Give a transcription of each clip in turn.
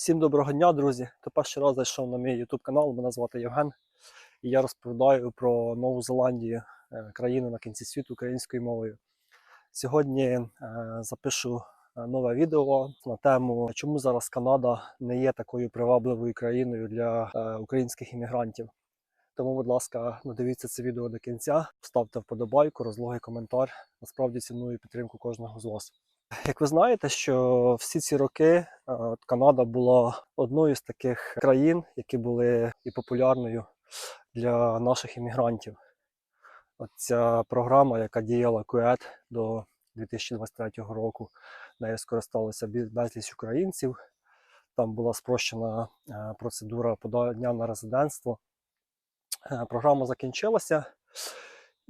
Всім доброго дня, друзі! Хто перший раз зайшов на мій YouTube канал, мене звати Євген. І я розповідаю про Нову Зеландію, е, країну на кінці світу українською мовою. Сьогодні е, запишу е, нове відео на тему, чому зараз Канада не є такою привабливою країною для українських іммігрантів. Тому, будь ласка, додивіться це відео до кінця, ставте вподобайку, розлогий коментар. Насправді ціную підтримку кожного з вас. Як ви знаєте, що всі ці роки е, Канада була одною з таких країн, які були і популярною для наших іммігрантів. Ця програма, яка діяла КУЕТ до 2023 року, нею скористалися безліч українців. Там була спрощена е, процедура подання на резидентство. Е, Програма закінчилася,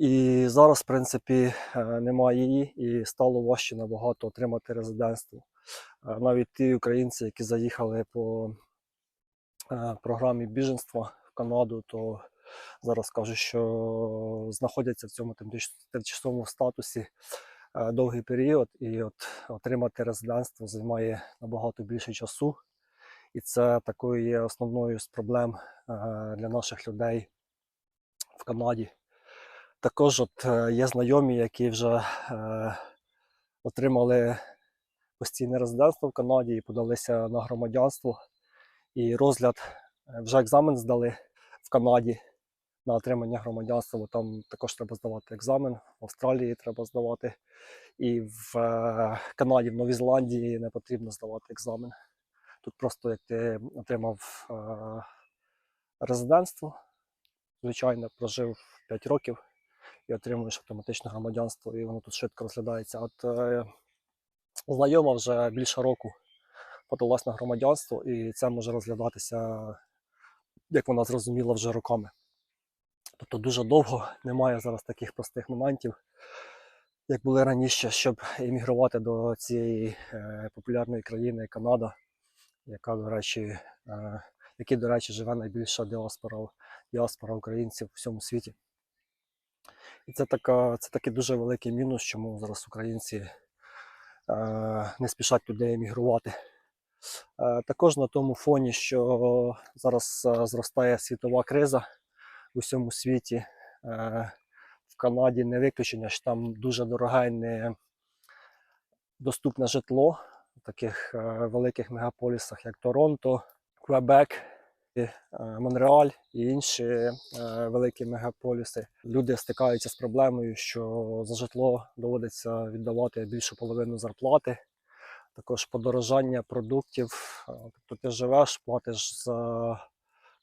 і зараз, в принципі, е, немає її, і стало важче набагато отримати резидентство. Е, Навіть ті українці, які заїхали по е, програмі біженства в Канаду, то зараз кажуть, що знаходяться в цьому тимчасовому статусі довгий період, і от отримати резидентство займає набагато більше часу. І це такою є основною з проблем для наших людей в Канаді. Також от е, є знайомі, які вже е, отримали постійне резидентство в Канаді і подалися на громадянство. І розгляд е, вже екзамен здали в Канаді на отримання громадянства, бо там також треба здавати екзамен, в Австралії треба здавати. І в Канаді, в Новій Зеландії не потрібно здавати екзамен. Тут просто як ти отримав резидентство, звичайно, прожив 5 років і отримуєш автоматичне громадянство, і воно тут швидко розглядається. От е, знайома вже більше року подалась на громадянство, і це може розглядатися, як вона зрозуміла, вже роками. Тобто дуже довго немає зараз таких простих моментів, як були раніше, щоб іммігрувати до цієї е, популярної країни Канада, яка, до речі, е, в якій, до речі, живе найбільша діаспора, діаспора українців у всьому світі. І це, така, це такий дуже великий мінус, чому зараз українці е, не спішать туди емігрувати. Е, також на тому фоні, що зараз е, зростає світова криза в усьому світі. Е, в Канаді не виключення, що там дуже дороге не доступне житло в таких е, великих мегаполісах, як Торонто, Квебек, Монреаль і інші е, великі мегаполіси. Люди стикаються з проблемою, що за житло доводиться віддавати більшу половину зарплати. Також подорожання продуктів. Е, Тобто ти живеш, платиш за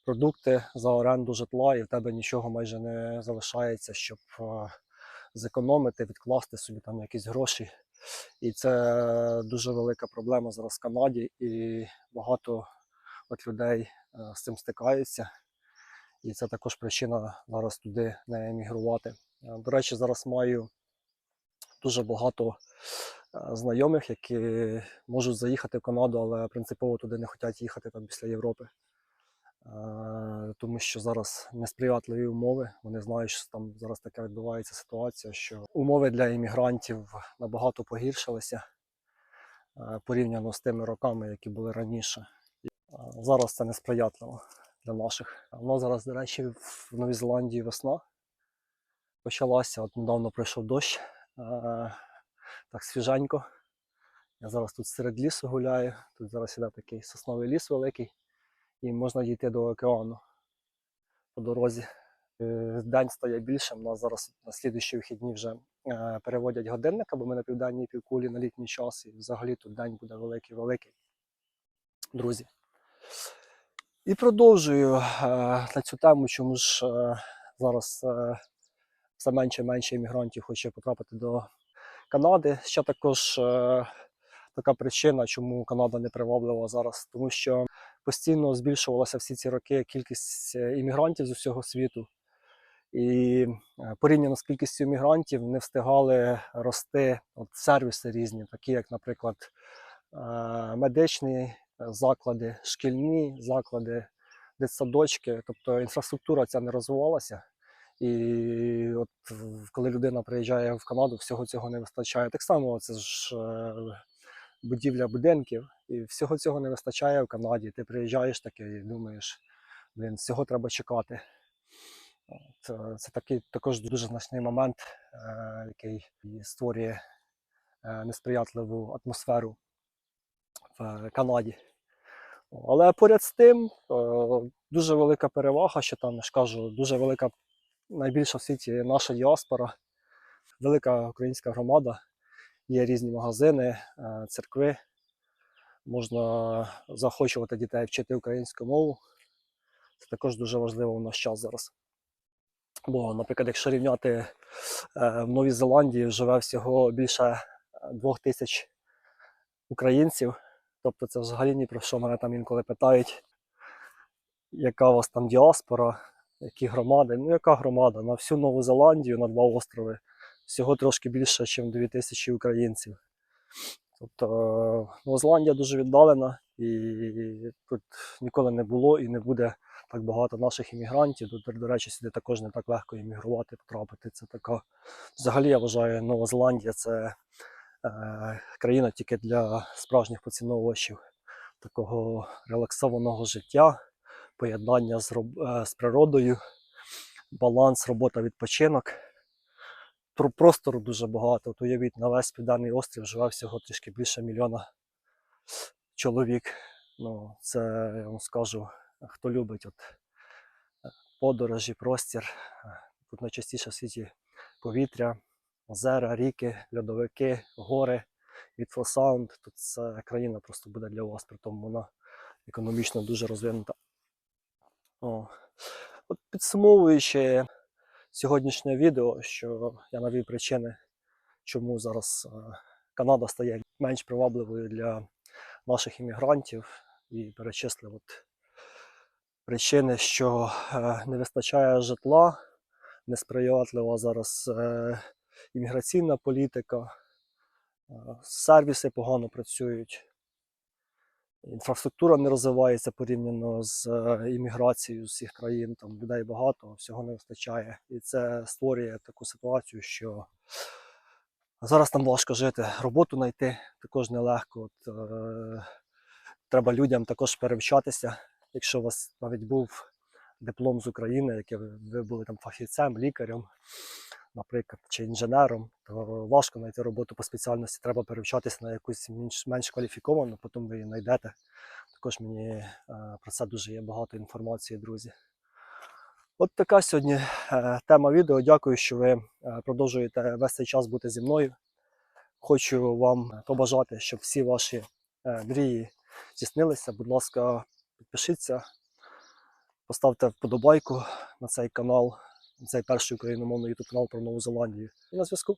продукти, за оренду житла, і в тебе нічого майже не залишається, щоб е, зекономити, відкласти собі там якісь гроші. І це дуже велика проблема зараз в Канаді, і багато от людей е, з цим стикаються. І це також причина зараз туди не емігрувати. Е, До речі, зараз маю дуже багато е, знайомих, які можуть заїхати в Канаду, але принципово туди не хочуть їхати там після Європи. Тому що зараз несприятливі умови. Вони знають, що там зараз така відбувається ситуація, що умови для іммігрантів набагато погіршилися порівняно з тими роками, які були раніше. Зараз це несприятливо для наших. Нас зараз, до речі, в Новій Зеландії весна почалася. От недавно пройшов дощ, е, так свіженько. Я зараз тут серед лісу гуляю. Тут зараз іде такий сосновий ліс великий, і можна дійти до океану по дорозі. Е, День стає більшим. У нас зараз на слідуючі вихідні вже е, переводять годинник, бо ми на південній півкулі на літній час, і взагалі тут день буде великий-великий. Друзі. І продовжую е, на цю тему, чому ж е, зараз е, все менше і менше іммігрантів хоче потрапити до Канади. Ще також е, така причина, чому Канада не приваблива зараз, тому що постійно збільшувалася всі ці роки кількість е, іммігрантів з усього світу. І е, порівняно з кількістю іммігрантів не встигали рости от сервіси різні, такі як, наприклад, е, медичні заклади, шкільні заклади, дитсадочки. Тобто інфраструктура ця не розвивалася. І от коли людина приїжджає в Канаду, всього цього не вистачає. Так само це ж е, будівля будинків. І всього цього не вистачає в Канаді. Ти приїжджаєш таке і думаєш, блін, цього треба чекати. Це, це такий також дуже значний момент, е, який створює е, несприятливу атмосферу в Канаді. Але поряд з тим, е, дуже велика перевага, що там я ж кажу, дуже велика, найбільша в світі наша діаспора, велика українська громада, є різні магазини, е, церкви. Можна заохочувати дітей вчити українську мову. Це також дуже важливо в наш час зараз. Бо, наприклад, якщо рівняти е, в Новій Зеландії живе всього більше двох тисяч українців. Тобто це взагалі ні про що мене там інколи питають, яка у вас там діаспора, які громади. Ну, яка громада? На всю Нову Зеландію, на два острови, всього трошки більше, ніж 2 тисячі українців. Тобто е, Нова Зеландія дуже віддалена, і тут ніколи не було і не буде так багато наших іммігрантів. До, до речі, сюди також не так легко іммігрувати, потрапити. Це така. Взагалі, я вважаю, Нова Зеландія це країна тільки для справжніх поціновувачів такого релаксованого життя, поєднання з, роб- е, з природою, баланс, робота, відпочинок. Про простору дуже багато. От уявіть, на весь південний острів живе всього трішки більше мільйона чоловік. Ну, це я вам скажу, хто любить от, е, подорожі, простір. е, Тут найчастіше в світі повітря, озера, ріки, льодовики, гори, Вітфосаунд. Тут ця країна просто буде для вас, при тому вона економічно дуже розвинута. О. От підсумовуючи сьогоднішнє відео, що я навів причини, чому зараз е, Канада стає менш привабливою для наших іммігрантів, і перечислив от причини, що е, не вистачає житла, несприятлива зараз е, імміграційна політика, е, сервіси погано працюють. Інфраструктура не розвивається порівняно з е, імміграцією з всіх країн. Там людей багато, всього не вистачає. І це створює таку ситуацію, що зараз там важко жити. Роботу знайти також нелегко. От, е, треба людям також перевчатися. Якщо у вас навіть був диплом з України, ви, ви були там фахівцем, лікарем, наприклад, чи інженером, то важко знайти роботу по спеціальності. Треба перевчатися на якусь менш, менш кваліфіковану, потім ви її знайдете. Також мені е, про це дуже є багато інформації, друзі. От така сьогодні е, тема відео. Дякую, що ви е, продовжуєте весь цей час бути зі мною. Хочу вам побажати, щоб всі ваші мрії здійснилися. Будь ласка, підпишіться, поставте вподобайку на цей канал, на цей перший україномовний ютуб канал про Нову Зеландію. І на зв'язку.